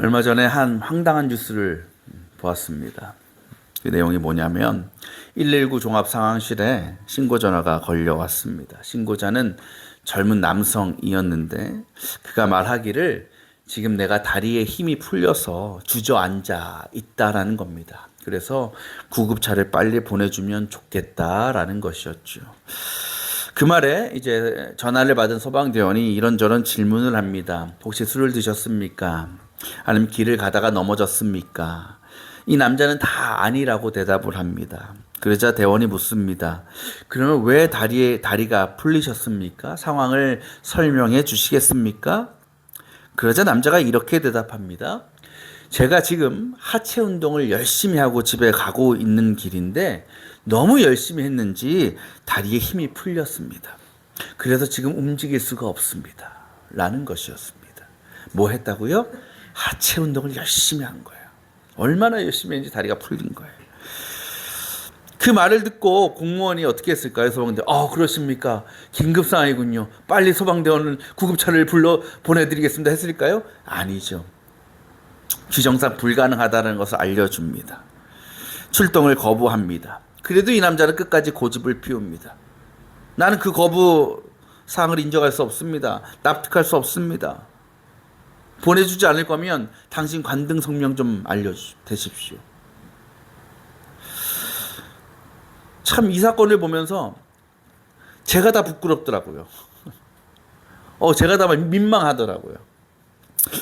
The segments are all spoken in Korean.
얼마 전에 한 황당한 뉴스를 보았습니다. 그 내용이 뭐냐면 119 종합 상황실에 신고 전화가 걸려왔습니다. 신고자는 젊은 남성이었는데 그가 말하기를 지금 내가 다리에 힘이 풀려서 주저앉아 있다라는 겁니다. 그래서 구급차를 빨리 보내주면 좋겠다라는 것이었죠. 그 말에 이제 전화를 받은 소방대원이 이런저런 질문을 합니다. 혹시 술을 드셨습니까? 아니면 길을 가다가 넘어졌습니까? 이 남자는 다 아니라고 대답을 합니다. 그러자 대원이 묻습니다. 그러면 왜 다리에 다리가 풀리셨습니까? 상황을 설명해 주시겠습니까? 그러자 남자가 이렇게 대답합니다. 제가 지금 하체 운동을 열심히 하고 집에 가고 있는 길인데 너무 열심히 했는지 다리에 힘이 풀렸습니다. 그래서 지금 움직일 수가 없습니다. 라는 것이었습니다. 뭐 했다고요? 하체 운동을 열심히 한 거예요. 얼마나 열심히 했는지 다리가 풀린 거예요. 그 말을 듣고 공무원이 어떻게 했을까요? 소방대. 아, 그렇습니까? 긴급 상황이군요. 빨리 소방대원을 구급차를 불러 보내드리겠습니다. 했을까요? 아니죠. 규정상 불가능하다는 것을 알려줍니다. 출동을 거부합니다. 그래도 이 남자는 끝까지 고집을 피웁니다. 나는 그 거부 사항을 인정할 수 없습니다. 납득할 수 없습니다. 보내주지 않을 거면 당신 관등 성명 좀 알려주십시오. 참 이 사건을 보면서 제가 다 부끄럽더라고요. 어, 제가 다 민망하더라고요.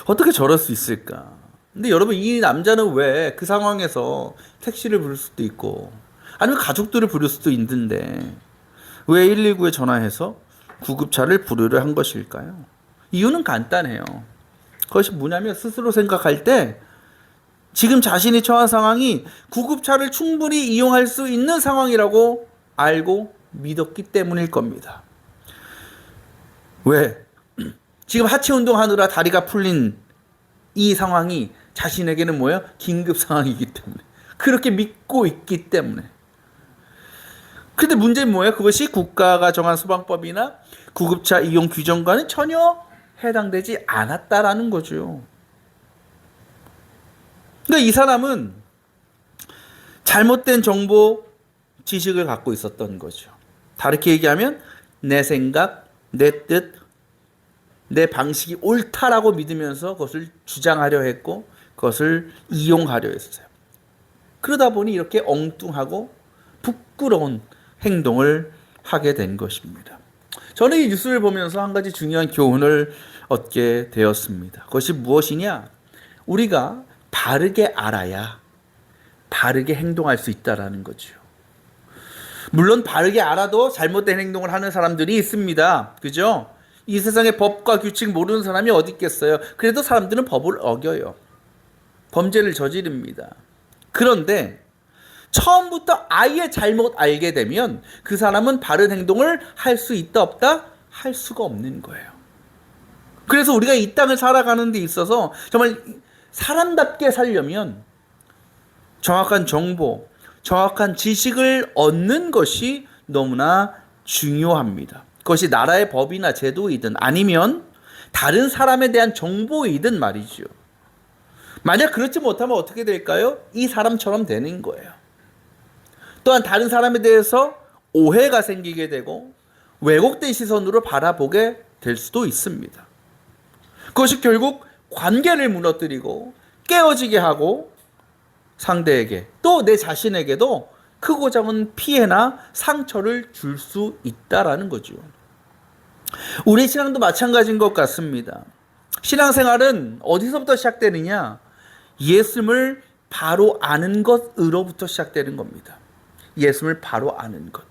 어떻게 저럴 수 있을까? 근데 여러분 이 남자는 왜 그 상황에서 택시를 부를 수도 있고 아니면 가족들을 부를 수도 있는데 왜 119에 전화해서 구급차를 부르려 한 것일까요? 이유는 간단해요. 그것이 뭐냐면 스스로 생각할 때 지금 자신이 처한 상황이 구급차를 충분히 이용할 수 있는 상황이라고 알고 믿었기 때문일 겁니다. 왜? 지금 하체 운동하느라 다리가 풀린 이 상황이 자신에게는 뭐예요? 긴급 상황이기 때문에. 그렇게 믿고 있기 때문에. 근데 문제는 뭐예요? 그것이 국가가 정한 소방법이나 구급차 이용 규정과는 전혀 해당되지 않았다라는 거죠. 그러니까 이 사람은 잘못된 정보 지식을 갖고 있었던 거죠. 다르게 얘기하면 내 생각, 내 뜻, 내 방식이 옳다라고 믿으면서 그것을 주장하려 했고 그것을 이용하려 했어요. 그러다 보니 이렇게 엉뚱하고 부끄러운 행동을 하게 된 것입니다. 저는 이 뉴스를 보면서 한 가지 중요한 교훈을 얻게 되었습니다. 그것이 무엇이냐? 우리가 바르게 알아야 바르게 행동할 수 있다라는 거죠. 물론 바르게 알아도 잘못된 행동을 하는 사람들이 있습니다. 그죠? 이 세상에 법과 규칙 모르는 사람이 어디 있겠어요? 그래도 사람들은 법을 어겨요. 범죄를 저지릅니다. 그런데 처음부터 아예 잘못 알게 되면 그 사람은 바른 행동을 할 수 있다 없다 할 수가 없는 거예요. 그래서 우리가 이 땅을 살아가는 데 있어서 정말 사람답게 살려면 정확한 정보, 정확한 지식을 얻는 것이 너무나 중요합니다. 그것이 나라의 법이나 제도이든 아니면 다른 사람에 대한 정보이든 말이죠. 만약 그렇지 못하면 어떻게 될까요? 이 사람처럼 되는 거예요. 또한 다른 사람에 대해서 오해가 생기게 되고 왜곡된 시선으로 바라보게 될 수도 있습니다. 그것이 결국 관계를 무너뜨리고 깨어지게 하고 상대에게 또 내 자신에게도 크고 작은 피해나 상처를 줄 수 있다라는 거죠. 우리 신앙도 마찬가지인 것 같습니다. 신앙생활은 어디서부터 시작되느냐? 예수를 바로 아는 것으로부터 시작되는 겁니다. 예수를 바로 아는 것.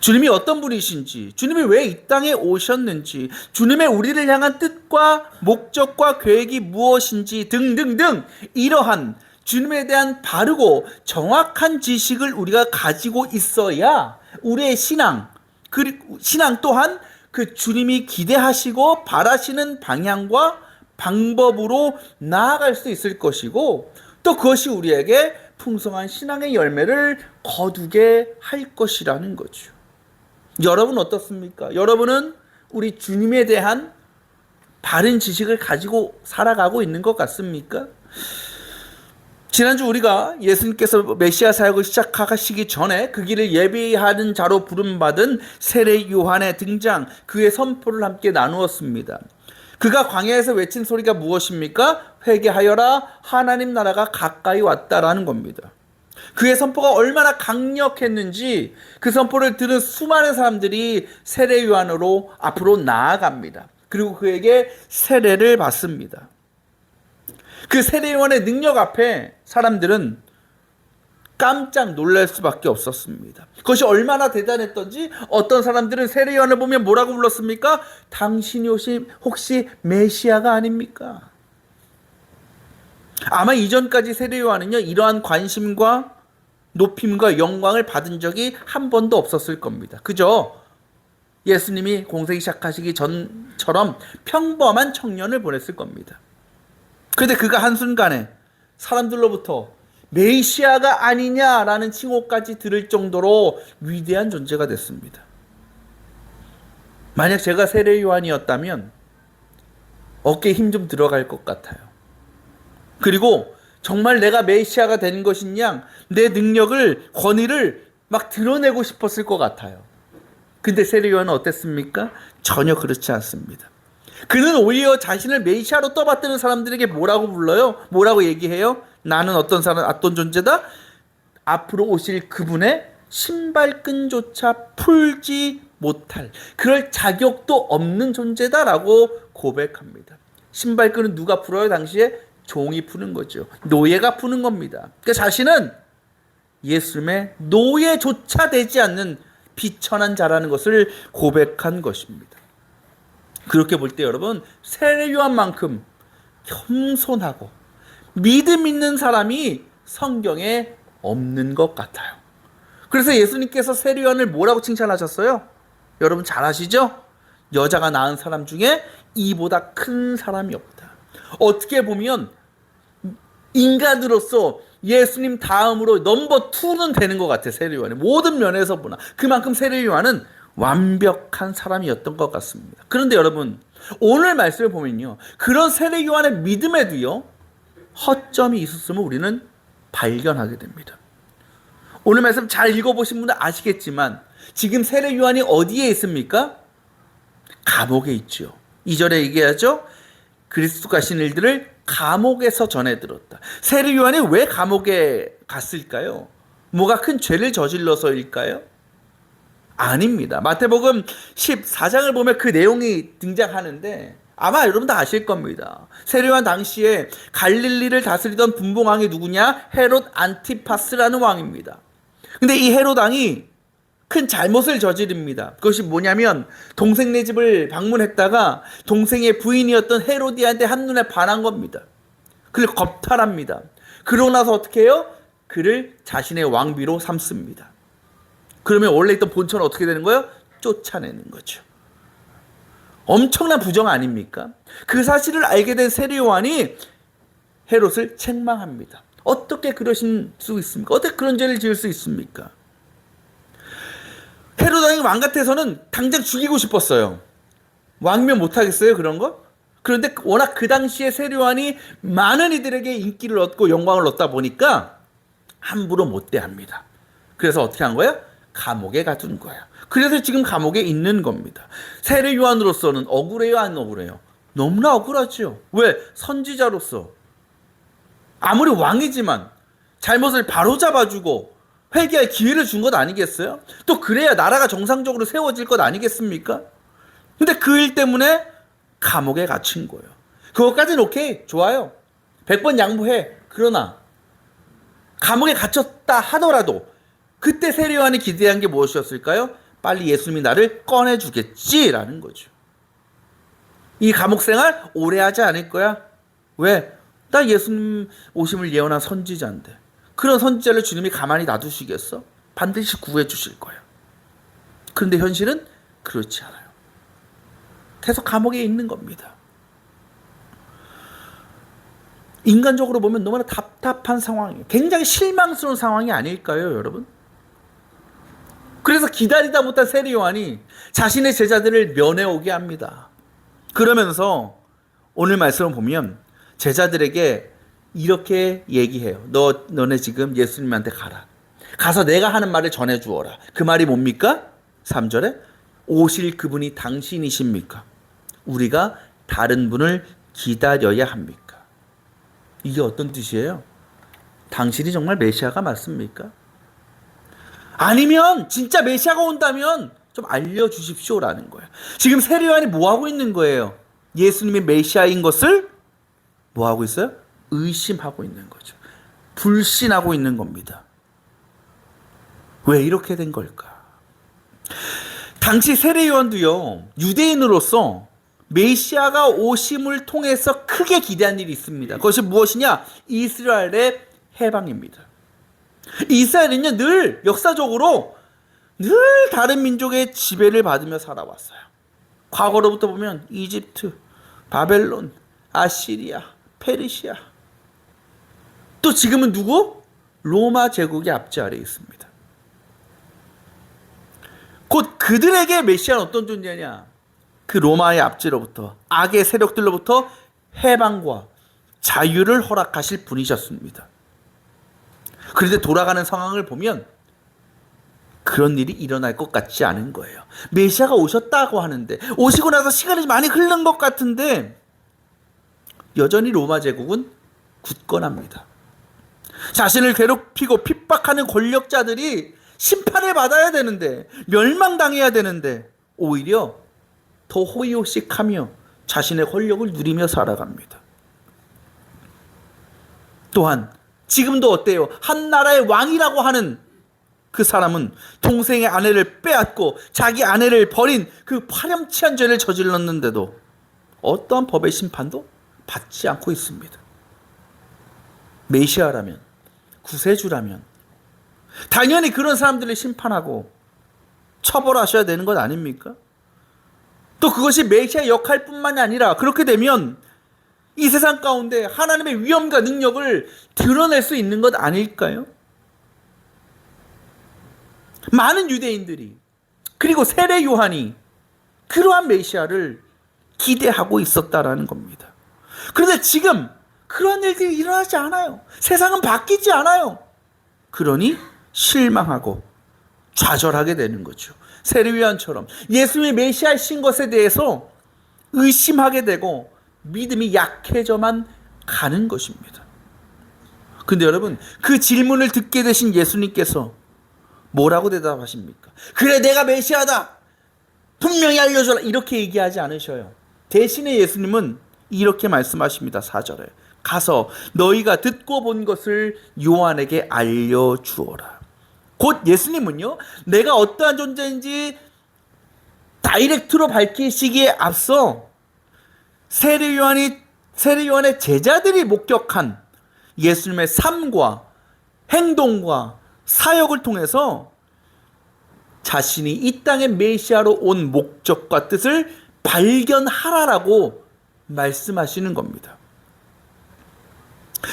주님이 어떤 분이신지, 주님이 왜 이 땅에 오셨는지, 주님의 우리를 향한 뜻과 목적과 계획이 무엇인지 등등등 이러한 주님에 대한 바르고 정확한 지식을 우리가 가지고 있어야 우리의 신앙, 그리고 신앙 또한 그 주님이 기대하시고 바라시는 방향과 방법으로 나아갈 수 있을 것이고 또 그것이 우리에게 풍성한 신앙의 열매를 거두게 할 것이라는 거죠. 여러분 어떻습니까? 여러분은 우리 주님에 대한 바른 지식을 가지고 살아가고 있는 것 같습니까? 지난주 우리가 예수님께서 메시아 사역을 시작하시기 전에 그 길을 예비하는 자로 부름받은 세례 요한의 등장, 그의 선포를 함께 나누었습니다. 그가 광야에서 외친 소리가 무엇입니까? 회개하여라 하나님 나라가 가까이 왔다라는 겁니다. 그의 선포가 얼마나 강력했는지 그 선포를 들은 수많은 사람들이 세례 요한으로 앞으로 나아갑니다. 그리고 그에게 세례를 받습니다. 그 세례 요한의 능력 앞에 사람들은 깜짝 놀랄 수밖에 없었습니다. 그것이 얼마나 대단했던지 어떤 사람들은 세례요한을 보면 뭐라고 불렀습니까? 당신이 혹시, 혹시 메시아가 아닙니까? 아마 이전까지 세례요한은요 이러한 관심과 높임과 영광을 받은 적이 한 번도 없었을 겁니다. 그죠? 예수님이 공생 시작하시기 전처럼 평범한 청년을 보냈을 겁니다. 그런데 그가 한순간에 사람들로부터 메시아가 아니냐라는 칭호까지 들을 정도로 위대한 존재가 됐습니다. 만약 제가 세례 요한이었다면 어깨에 힘 좀 들어갈 것 같아요. 그리고 정말 내가 메시아가 되는 것이냐, 내 능력을, 권위를 막 드러내고 싶었을 것 같아요. 근데 세례 요한은 어땠습니까? 전혀 그렇지 않습니다. 그는 오히려 자신을 메시아로 떠받드는 사람들에게 뭐라고 불러요? 뭐라고 얘기해요? 나는 어떤 사람, 어떤 존재다? 앞으로 오실 그분의 신발끈조차 풀지 못할 그럴 자격도 없는 존재다라고 고백합니다. 신발끈은 누가 풀어요? 당시에 종이 푸는 거죠. 노예가 푸는 겁니다. 그 자신은 예수님의 노예조차 되지 않는 비천한 자라는 것을 고백한 것입니다. 그렇게 볼 때 여러분 세례 요한만큼 겸손하고 믿음 있는 사람이 성경에 없는 것 같아요. 그래서 예수님께서 세례 요한을 뭐라고 칭찬하셨어요? 여러분 잘 아시죠? 여자가 낳은 사람 중에 이보다 큰 사람이 없다. 어떻게 보면 인간으로서 예수님 다음으로 넘버 투는 되는 것 같아 세례 요한이 모든 면에서 보나 그만큼 세례 요한은 완벽한 사람이었던 것 같습니다. 그런데 여러분 오늘 말씀을 보면요 그런 세례 요한의 믿음에 도요 허점이 있었음을 우리는 발견하게 됩니다. 오늘 말씀 잘 읽어보신 분들 아시겠지만 지금 세례 요한이 어디에 있습니까? 감옥에 있죠. 2절에 얘기하죠. 그리스도 가신 일들을 감옥에서 전해 들었다. 세례 요한이 왜 감옥에 갔을까요? 뭐가 큰 죄를 저질러서일까요? 아닙니다. 마태복음 14장을 보면 그 내용이 등장하는데 아마 여러분 다 아실 겁니다. 세례요한 당시에 갈릴리를 다스리던 분봉왕이 누구냐? 헤롯 안티파스라는 왕입니다. 근데 이 헤롯 왕이 큰 잘못을 저지릅니다. 그것이 뭐냐면 동생네 집을 방문했다가 동생의 부인이었던 헤로디한테 한눈에 반한 겁니다. 그를 겁탈합니다. 그러고 나서 어떻게 해요? 그를 자신의 왕비로 삼습니다. 그러면 원래 있던 본처는 어떻게 되는 거예요? 쫓아내는 거죠. 엄청난 부정 아닙니까? 그 사실을 알게 된 세례요한이 헤롯을 책망합니다. 어떻게 그러실 수 있습니까? 어떻게 그런 죄를 지을 수 있습니까? 헤롯 왕이 왕 같아서는 당장 죽이고 싶었어요. 왕면 못하겠어요 그런 거? 그런데 워낙 그 당시에 세례요한이 많은 이들에게 인기를 얻고 영광을 얻다 보니까 함부로 못 대합니다. 그래서 어떻게 한 거예요? 감옥에 가둔 거예요. 그래서 지금 감옥에 있는 겁니다. 세례 요한으로서는 억울해요, 안 억울해요? 너무나 억울하죠. 왜? 선지자로서 아무리 왕이지만 잘못을 바로 잡아주고 회개할 기회를 준 것 아니겠어요? 또 그래야 나라가 정상적으로 세워질 것 아니겠습니까? 근데 그 일 때문에 감옥에 갇힌 거예요. 그것까지는 오케이, 좋아요. 100번 양보해. 그러나 감옥에 갇혔다 하더라도 그때 세례요한이 기대한 게 무엇이었을까요? 빨리 예수님이 나를 꺼내주겠지라는 거죠. 이 감옥 생활 오래 하지 않을 거야. 왜? 나 예수님 오심을 예언한 선지자인데. 그런 선지자를 주님이 가만히 놔두시겠어? 반드시 구해 주실 거예요. 그런데 현실은 그렇지 않아요. 계속 감옥에 있는 겁니다. 인간적으로 보면 너무나 답답한 상황이에요. 굉장히 실망스러운 상황이 아닐까요, 여러분? 그래서 기다리다 못한 세례 요한이 자신의 제자들을 면회 오게 합니다. 그러면서 오늘 말씀을 보면 제자들에게 이렇게 얘기해요. 너 너네 지금 예수님한테 가라. 가서 내가 하는 말을 전해 주어라. 그 말이 뭡니까? 3절에 오실 그분이 당신이십니까? 우리가 다른 분을 기다려야 합니까? 이게 어떤 뜻이에요? 당신이 정말 메시아가 맞습니까? 아니면 진짜 메시아가 온다면 좀 알려 주십시오라는 거예요. 지금 세례요한이 뭐 하고 있는 거예요? 예수님이 메시아인 것을 뭐 하고 있어요? 의심하고 있는 거죠. 불신하고 있는 겁니다. 왜 이렇게 된 걸까? 당시 세례요한도요. 유대인으로서 메시아가 오심을 통해서 크게 기대한 일이 있습니다. 그것이 무엇이냐? 이스라엘의 해방입니다. 이스라엘은요, 늘 역사적으로 늘 다른 민족의 지배를 받으며 살아왔어요. 과거로부터 보면 이집트, 바벨론, 아시리아, 페르시아. 또 지금은 누구? 로마 제국의 아래에 있습니다. 곧 그들에게 메시아는 어떤 존재냐? 그 로마의 압제로부터 악의 세력들로부터 해방과 자유를 허락하실 분이셨습니다. 그런데 돌아가는 상황을 보면 그런 일이 일어날 것 같지 않은 거예요. 메시아가 오셨다고 하는데 오시고 나서 시간이 많이 흐른 것 같은데 여전히 로마 제국은 굳건합니다. 자신을 괴롭히고 핍박하는 권력자들이 심판을 받아야 되는데 멸망당해야 되는데 오히려 더 호의호식하며 자신의 권력을 누리며 살아갑니다. 또한 지금도 어때요? 한 나라의 왕이라고 하는 그 사람은 동생의 아내를 빼앗고 자기 아내를 버린 그 파렴치한 죄를 저질렀는데도 어떠한 법의 심판도 받지 않고 있습니다. 메시아라면 구세주라면 당연히 그런 사람들을 심판하고 처벌하셔야 되는 것 아닙니까? 또 그것이 메시아 역할뿐만이 아니라 그렇게 되면 이 세상 가운데 하나님의 위엄과 능력을 드러낼 수 있는 것 아닐까요? 많은 유대인들이 그리고 세례 요한이 그러한 메시아를 기대하고 있었다라는 겁니다. 그런데 지금 그러한 일들이 일어나지 않아요. 세상은 바뀌지 않아요. 그러니 실망하고 좌절하게 되는 거죠. 세례 요한처럼 예수님의 메시아이신 것에 대해서 의심하게 되고 믿음이 약해져만 가는 것입니다. 근데 여러분 그 질문을 듣게 되신 예수님께서 뭐라고 대답하십니까? 그래 내가 메시아다. 분명히 알려줘라. 이렇게 얘기하지 않으셔요. 대신에 예수님은 이렇게 말씀하십니다. 4절에. 가서 너희가 듣고 본 것을 요한에게 알려주어라. 곧 예수님은요, 내가 어떠한 존재인지 다이렉트로 밝히시기에 앞서 세례 요한이 세례 요한의 제자들이 목격한 예수님의 삶과 행동과 사역을 통해서 자신이 이 땅의 메시아로 온 목적과 뜻을 발견하라라고 말씀하시는 겁니다.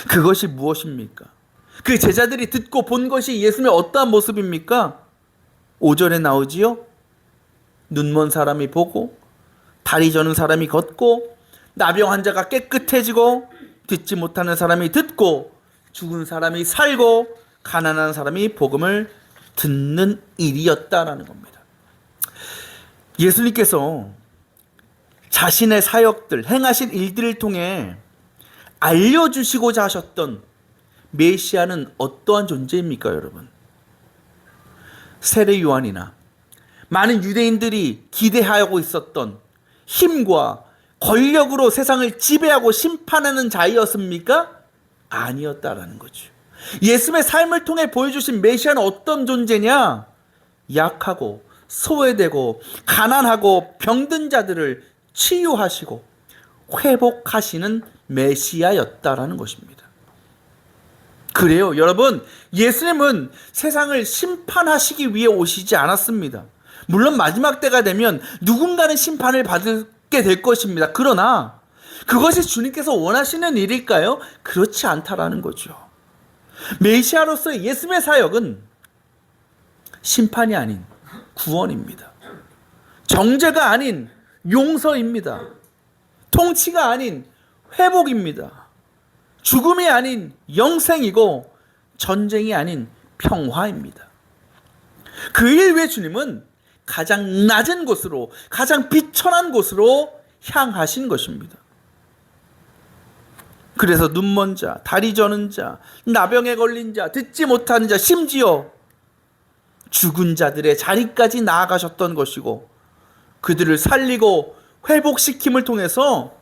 그것이 무엇입니까? 그 제자들이 듣고 본 것이 예수님의 어떠한 모습입니까? 5절에 나오지요. 눈먼 사람이 보고 다리 저는 사람이 걷고 나병 환자가 깨끗해지고 듣지 못하는 사람이 듣고 죽은 사람이 살고 가난한 사람이 복음을 듣는 일이었다라는 겁니다. 예수님께서 자신의 사역들, 행하신 일들을 통해 알려주시고자 하셨던 메시아는 어떠한 존재입니까, 여러분? 세례 요한이나 많은 유대인들이 기대하고 있었던 힘과 권력으로 세상을 지배하고 심판하는 자이었습니까? 아니었다라는 거죠. 예수님의 삶을 통해 보여주신 메시아는 어떤 존재냐? 약하고 소외되고 가난하고 병든 자들을 치유하시고 회복하시는 메시아였다라는 것입니다. 그래요. 여러분, 예수님은 세상을 심판하시기 위해 오시지 않았습니다. 물론 마지막 때가 되면 누군가는 심판을 받 게 될 것입니다. 그러나 그것이 주님께서 원하시는 일일까요? 그렇지 않다라는 거죠. 메시아로서의 예수님의 사역은 심판이 아닌 구원입니다. 정죄가 아닌 용서입니다. 통치가 아닌 회복입니다. 죽음이 아닌 영생이고 전쟁이 아닌 평화입니다. 그 일 외 주님은 가장 낮은 곳으로 가장 비천한 곳으로 향하신 것입니다. 그래서 눈먼 자, 다리 저는 자, 나병에 걸린 자, 듣지 못하는 자, 심지어 죽은 자들의 자리까지 나아가셨던 것이고 그들을 살리고 회복시킴을 통해서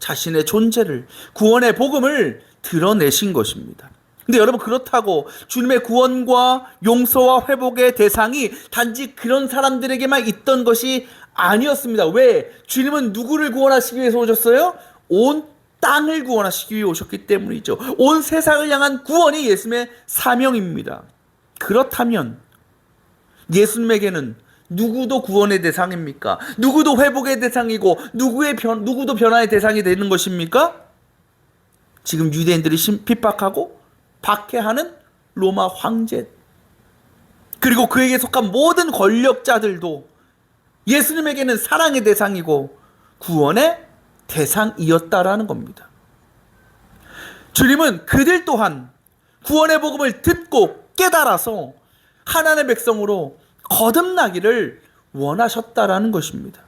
자신의 존재를 구원의 복음을 드러내신 것입니다. 근데 여러분 그렇다고 주님의 구원과 용서와 회복의 대상이 단지 그런 사람들에게만 있던 것이 아니었습니다. 왜? 주님은 누구를 구원하시기 위해서 오셨어요? 온 땅을 구원하시기 위해 오셨기 때문이죠. 온 세상을 향한 구원이 예수님의 사명입니다. 그렇다면 예수님에게는 누구도 구원의 대상입니까? 누구도 회복의 대상이고 누구의 변, 누구도 변화의 대상이 되는 것입니까? 지금 유대인들이 심- 핍박하고 박해하는 로마 황제 그리고 그에게 속한 모든 권력자들도 예수님에게는 사랑의 대상이고 구원의 대상이었다라는 겁니다. 주님은 그들 또한 구원의 복음을 듣고 깨달아서 하나님의 백성으로 거듭나기를 원하셨다라는 것입니다.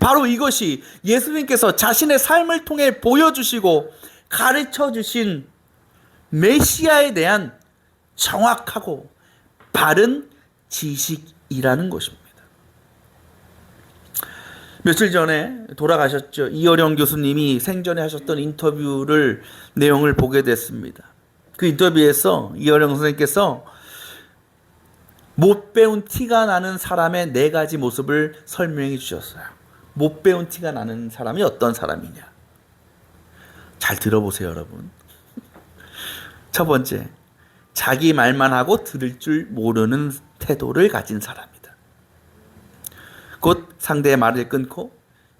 바로 이것이 예수님께서 자신의 삶을 통해 보여주시고 가르쳐 주신 메시아에 대한 정확하고 바른 지식이라는 것입니다. 며칠 전에 돌아가셨죠. 이어령 교수님이 생전에 하셨던 인터뷰를 내용을 보게 됐습니다. 그 인터뷰에서 이어령 선생님께서 못 배운 티가 나는 사람의 네 가지 모습을 설명해 주셨어요. 못 배운 티가 나는 사람이 어떤 사람이냐? 잘 들어보세요, 여러분. 첫 번째, 자기 말만 하고 들을 줄 모르는 태도를 가진 사람이다. 곧 상대의 말을 끊고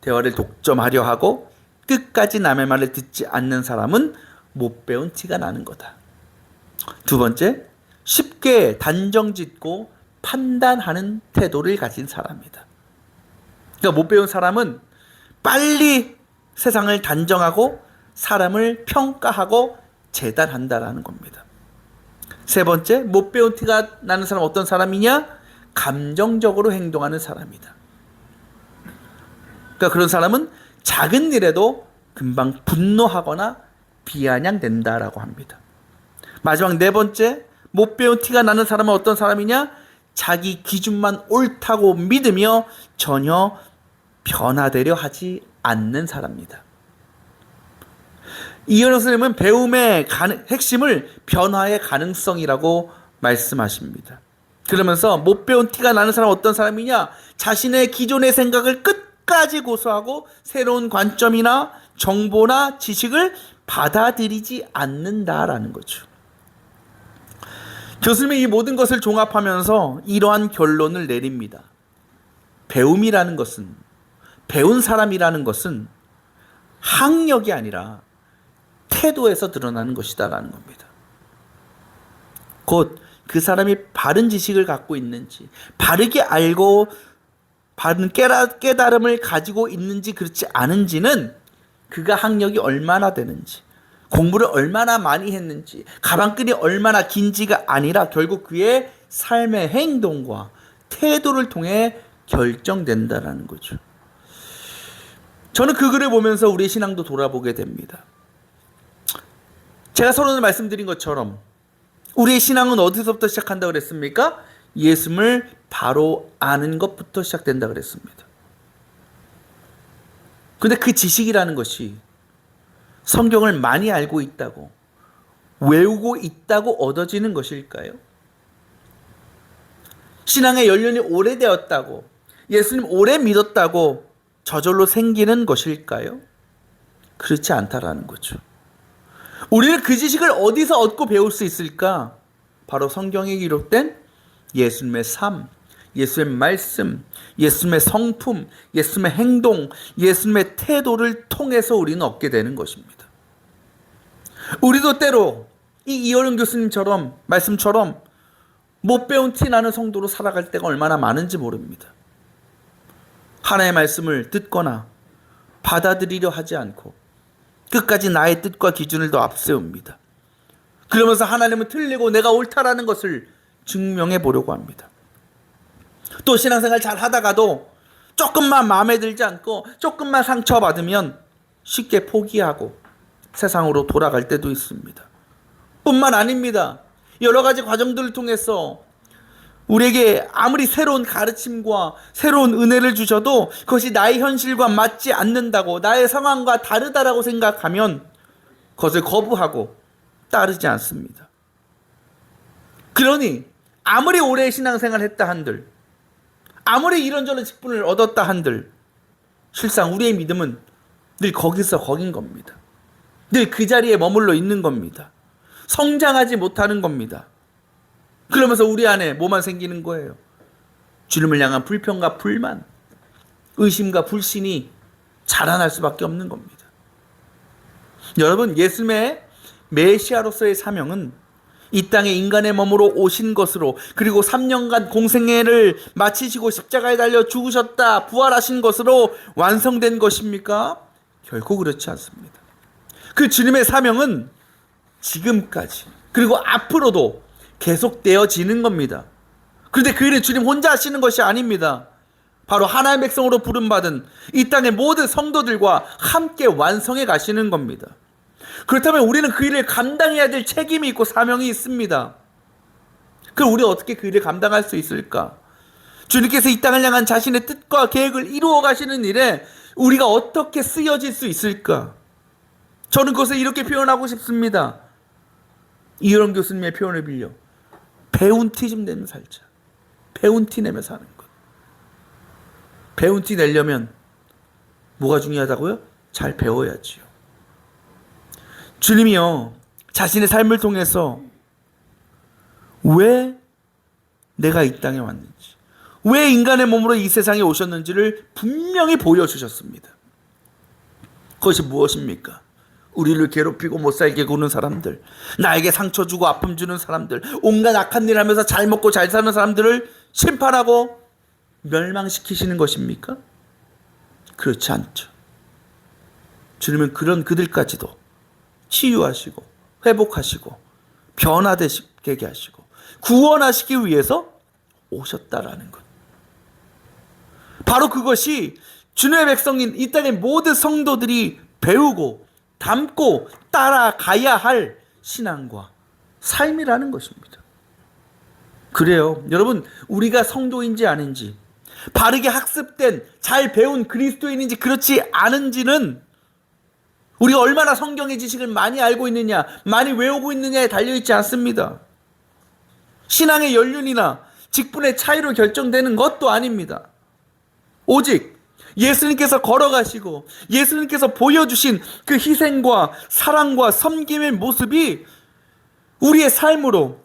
대화를 독점하려 하고 끝까지 남의 말을 듣지 않는 사람은 못 배운 티가 나는 거다. 두 번째, 쉽게 단정 짓고 판단하는 태도를 가진 사람이다. 그러니까 못 배운 사람은 빨리 세상을 단정하고 사람을 평가하고 재단한다라는 겁니다. 세 번째, 못 배운 티가 나는 사람 어떤 사람이냐? 감정적으로 행동하는 사람이다. 그러니까 그런 사람은 작은 일에도 금방 분노하거나 비아냥된다라고 합니다. 마지막 네 번째, 못 배운 티가 나는 사람은 어떤 사람이냐? 자기 기준만 옳다고 믿으며 전혀 변화되려 하지 않는 사람입니다. 이현호 선생님은 배움의 가능, 핵심을 변화의 가능성이라고 말씀하십니다. 그러면서 못 배운 티가 나는 사람 어떤 사람이냐? 자신의 기존의 생각을 끝까지 고수하고 새로운 관점이나 정보나 지식을 받아들이지 않는다라는 거죠. 교수님이 이 모든 것을 종합하면서 이러한 결론을 내립니다. 배움이라는 것은, 배운 사람이라는 것은 학력이 아니라 태도에서 드러나는 것이다라는 겁니다. 곧 그 사람이 바른 지식을 갖고 있는지, 바르게 알고 바른 깨라, 깨달음을 가지고 있는지 그렇지 않은지는 그가 학력이 얼마나 되는지, 공부를 얼마나 많이 했는지, 가방끈이 얼마나 긴지가 아니라 결국 그의 삶의 행동과 태도를 통해 결정된다라는 거죠. 저는 그 글을 보면서 우리 신앙도 돌아보게 됩니다. 제가 서론을 말씀드린 것처럼 우리의 신앙은 어디서부터 시작한다 그랬습니까? 예수를 바로 아는 것부터 시작된다 그랬습니다. 근데 그 지식이라는 것이 성경을 많이 알고 있다고 외우고 있다고 얻어지는 것일까요? 신앙의 연륜이 오래되었다고 예수님 오래 믿었다고 저절로 생기는 것일까요? 그렇지 않다라는 거죠. 우리는 그 지식을 어디서 얻고 배울 수 있을까? 바로 성경에 기록된 예수님의 삶, 예수님의 말씀, 예수님의 성품, 예수님의 행동, 예수님의 태도를 통해서 우리는 얻게 되는 것입니다. 우리도 때로 이 이어른 교수님처럼 말씀처럼 못 배운 티 나는 성도로 살아갈 때가 얼마나 많은지 모릅니다. 하나의 말씀을 듣거나 받아들이려 하지 않고 끝까지 나의 뜻과 기준을 더 앞세웁니다. 그러면서 하나님은 틀리고 내가 옳다라는 것을 증명해 보려고 합니다. 또 신앙생활 잘 하다가도 조금만 마음에 들지 않고 조금만 상처받으면 쉽게 포기하고 세상으로 돌아갈 때도 있습니다. 뿐만 아닙니다. 여러 가지 과정들을 통해서 우리에게 아무리 새로운 가르침과 새로운 은혜를 주셔도 그것이 나의 현실과 맞지 않는다고 나의 상황과 다르다라고 생각하면 그것을 거부하고 따르지 않습니다. 그러니 아무리 오래 신앙생활 했다 한들 아무리 이런저런 직분을 얻었다 한들 실상 우리의 믿음은 늘 거기서 거긴 겁니다. 늘 그 자리에 머물러 있는 겁니다. 성장하지 못하는 겁니다. 그러면서 우리 안에 뭐만 생기는 거예요? 주님을 향한 불평과 불만, 의심과 불신이 자라날 수밖에 없는 겁니다. 여러분, 예수님의 메시아로서의 사명은 이 땅에 인간의 몸으로 오신 것으로 그리고 3년간 공생애를 마치시고 십자가에 달려 죽으셨다 부활하신 것으로 완성된 것입니까? 결코 그렇지 않습니다. 그 주님의 사명은 지금까지 그리고 앞으로도 계속되어지는 겁니다. 그런데 그 일은 주님 혼자 하시는 것이 아닙니다. 바로 하나의 백성으로 부름받은 이 땅의 모든 성도들과 함께 완성해 가시는 겁니다. 그렇다면 우리는 그 일을 감당해야 될 책임이 있고 사명이 있습니다. 그럼 우리 어떻게 그 일을 감당할 수 있을까? 주님께서 이 땅을 향한 자신의 뜻과 계획을 이루어 가시는 일에 우리가 어떻게 쓰여질 수 있을까? 저는 그것을 이렇게 표현하고 싶습니다. 이런 교수님의 표현을 빌려 배운 티 좀 내면 살자. 배운 티 내며 사는 것. 배운 티 내려면 뭐가 중요하다고요? 잘 배워야지요. 주님이요, 자신의 삶을 통해서 왜 내가 이 땅에 왔는지, 왜 인간의 몸으로 이 세상에 오셨는지를 분명히 보여주셨습니다. 그것이 무엇입니까? 우리를 괴롭히고 못 살게 구는 사람들, 나에게 상처 주고 아픔 주는 사람들, 온갖 악한 일 하면서 잘 먹고 잘 사는 사람들을 심판하고 멸망시키시는 것입니까? 그렇지 않죠. 주님은 그런 그들까지도 치유하시고 회복하시고 변화되게 하시고 구원하시기 위해서 오셨다라는 것. 바로 그것이 주님의 백성인 이 땅의 모든 성도들이 배우고 담고 따라가야 할 신앙과 삶이라는 것입니다. 그래요. 여러분, 우리가 성도인지 아닌지, 바르게 학습된, 잘 배운 그리스도인인지 그렇지 않은지는 우리가 얼마나 성경의 지식을 많이 알고 있느냐, 많이 외우고 있느냐에 달려있지 않습니다. 신앙의 연륜이나 직분의 차이로 결정되는 것도 아닙니다. 오직 예수님께서 걸어가시고 예수님께서 보여주신 그 희생과 사랑과 섬김의 모습이 우리의 삶으로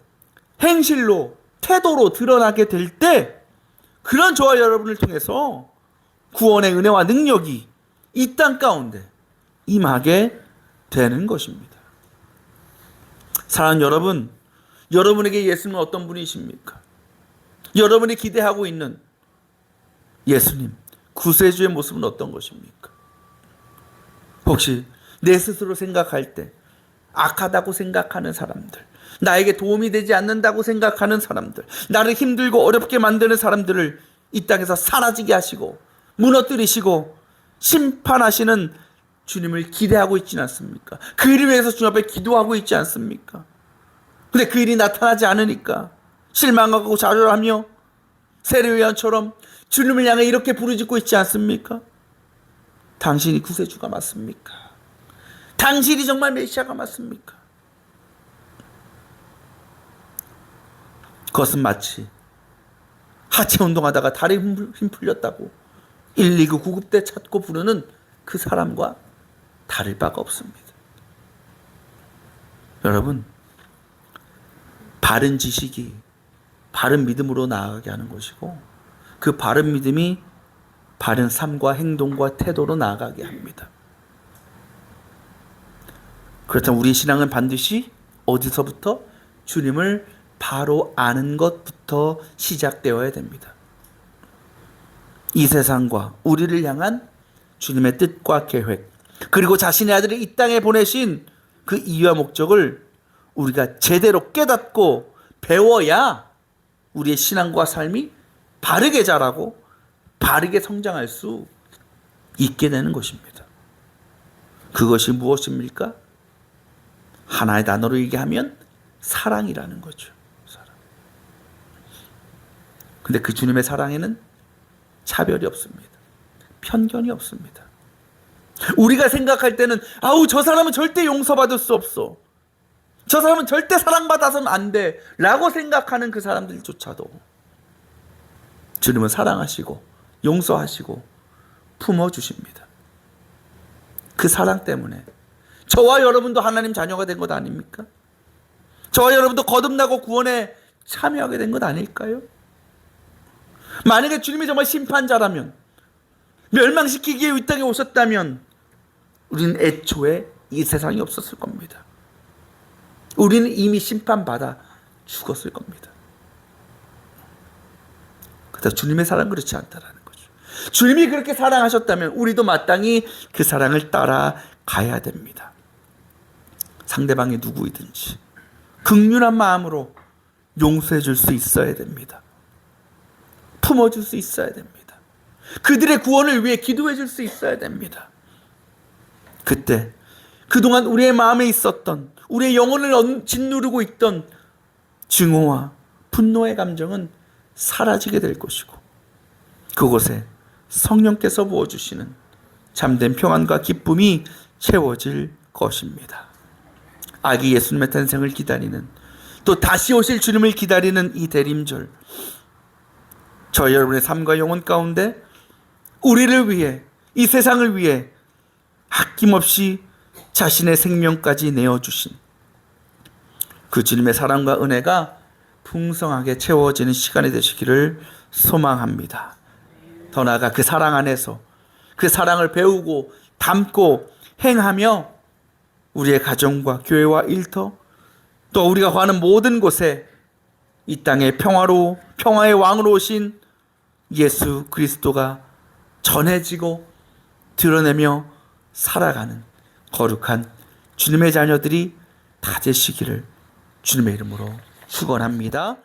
행실로 태도로 드러나게 될 때 그런 저와 여러분을 통해서 구원의 은혜와 능력이 이 땅 가운데 임하게 되는 것입니다. 사랑하는 여러분, 여러분에게 예수님은 어떤 분이십니까? 여러분이 기대하고 있는 예수님, 구세주의 모습은 어떤 것입니까? 혹시 내 스스로 생각할 때 악하다고 생각하는 사람들, 나에게 도움이 되지 않는다고 생각하는 사람들, 나를 힘들고 어렵게 만드는 사람들을 이 땅에서 사라지게 하시고 무너뜨리시고 심판하시는 주님을 기대하고 있지는 않습니까? 그 일을 위해서 주님 앞에 기도하고 있지 않습니까? 근데 그 일이 나타나지 않으니까 실망하고 좌절하며 세례요한처럼 주님을 향해 이렇게 부르짖고 있지 않습니까? 당신이 구세주가 맞습니까? 당신이 정말 메시아가 맞습니까? 그것은 마치 하체 운동하다가 다리 힘 풀렸다고 119 구급대 찾고 부르는 그 사람과 다를 바가 없습니다. 여러분, 바른 지식이 바른 믿음으로 나아가게 하는 것이고 그 바른 믿음이 바른 삶과 행동과 태도로 나아가게 합니다. 그렇다면 우리 신앙은 반드시 어디서부터 주님을 바로 아는 것부터 시작되어야 됩니다. 이 세상과 우리를 향한 주님의 뜻과 계획 그리고 자신의 아들을 이 땅에 보내신 그 이유와 목적을 우리가 제대로 깨닫고 배워야 우리의 신앙과 삶이 바르게 자라고 바르게 성장할 수 있게 되는 것입니다. 그것이 무엇입니까? 하나의 단어로 얘기하면 사랑이라는 거죠. 사랑. 근데 그 주님의 사랑에는 차별이 없습니다. 편견이 없습니다. 우리가 생각할 때는 아우 저 사람은 절대 용서받을 수 없어. 저 사람은 절대 사랑받아서는 안 돼. 라고 생각하는 그 사람들조차도 주님은 사랑하시고 용서하시고 품어주십니다. 그 사랑 때문에 저와 여러분도 하나님 자녀가 된 것 아닙니까? 저와 여러분도 거듭나고 구원에 참여하게 된 것 아닐까요? 만약에 주님이 정말 심판자라면 멸망시키기에 이 땅에 오셨다면 우리는 애초에 이 세상이 없었을 겁니다. 우리는 이미 심판받아 죽었을 겁니다. 그러다 주님의 사랑 그렇지 않다라는 거죠. 주님이 그렇게 사랑하셨다면 우리도 마땅히 그 사랑을 따라 가야 됩니다. 상대방이 누구이든지 극률한 마음으로 용서해 줄 수 있어야 됩니다. 품어 줄 수 있어야 됩니다. 그들의 구원을 위해 기도해 줄 수 있어야 됩니다. 그때 그동안 우리의 마음에 있었던 우리의 영혼을 언- 짓누르고 있던 증오와 분노의 감정은 사라지게 될 것이고 그곳에 성령께서 부어주시는 참된 평안과 기쁨이 채워질 것입니다. 아기 예수님의 탄생을 기다리는 또 다시 오실 주님을 기다리는 이 대림절 저 여러분의 삶과 영혼 가운데 우리를 위해 이 세상을 위해 아낌없이 자신의 생명까지 내어주신 그 주님의 사랑과 은혜가 풍성하게 채워지는 시간이 되시기를 소망합니다. 더 나아가 그 사랑 안에서 그 사랑을 배우고 담고 행하며 우리의 가정과 교회와 일터 또 우리가 가는 모든 곳에 이 땅에 평화로 평화의 왕으로 오신 예수 그리스도가 전해지고 드러내며 살아가는 거룩한 주님의 자녀들이 다 되시기를 주님의 이름으로 축원합니다.